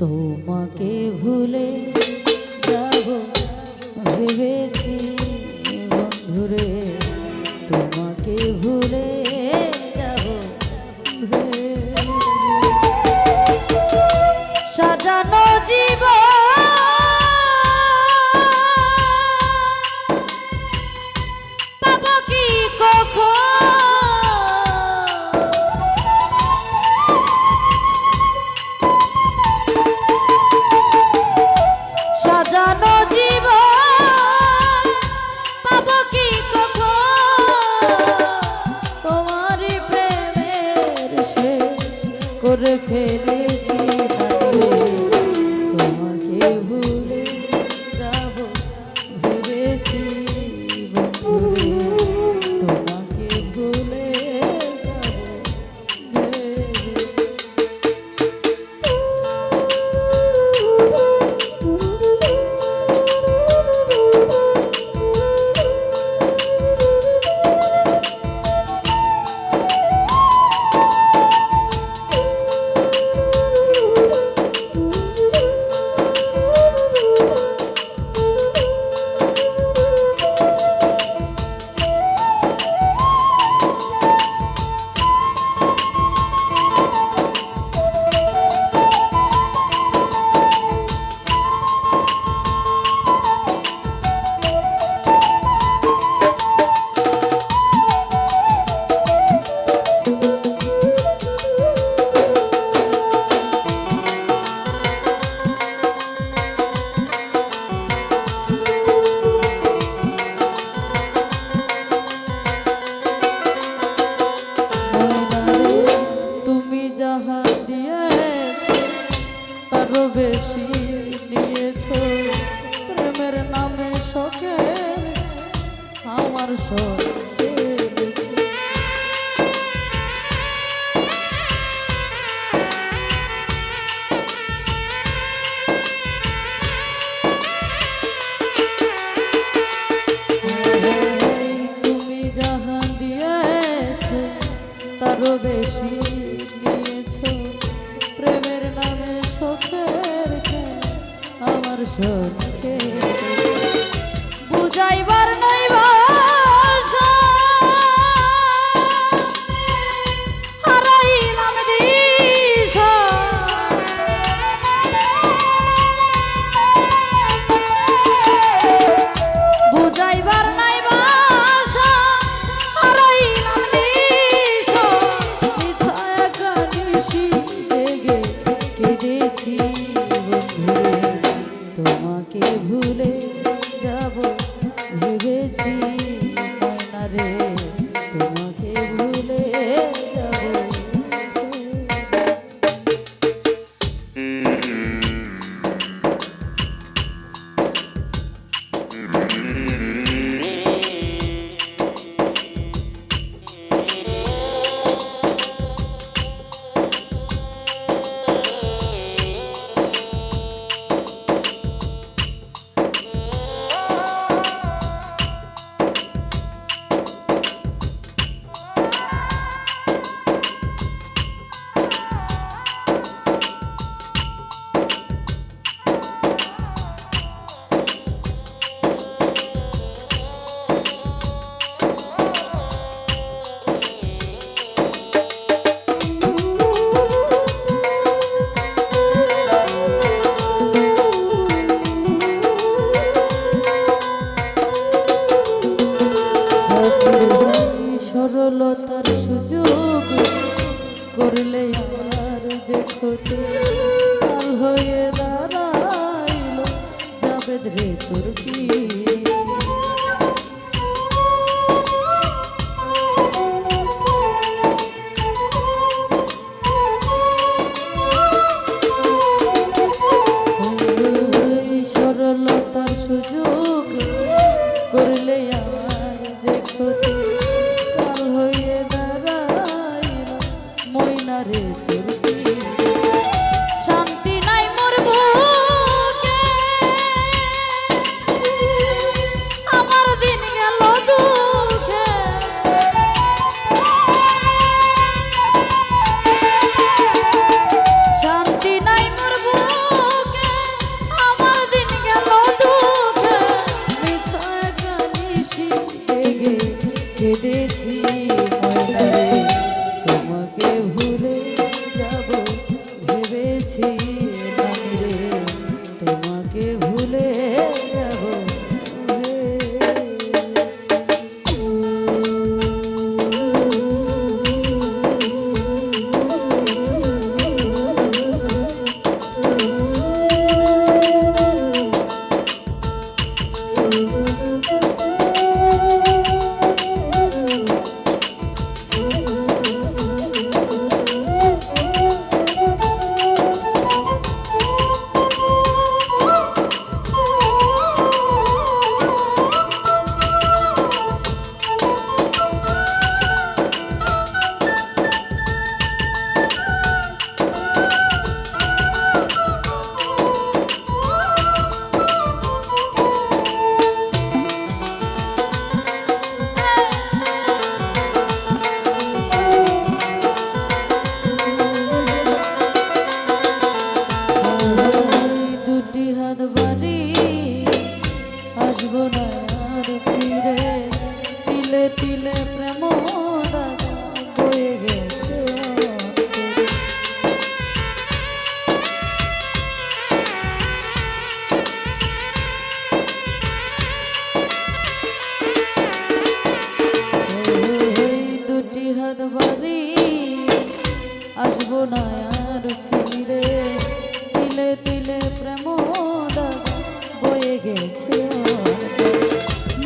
তোমাকে ভুলে যাব ভেবেছি বন্ধুরে তোমাকে ভুলে ফেলে বাবার যে ছোট কাল হয়ে দাঁড়াইল যাবে রে তোর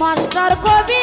মাস্টার কবি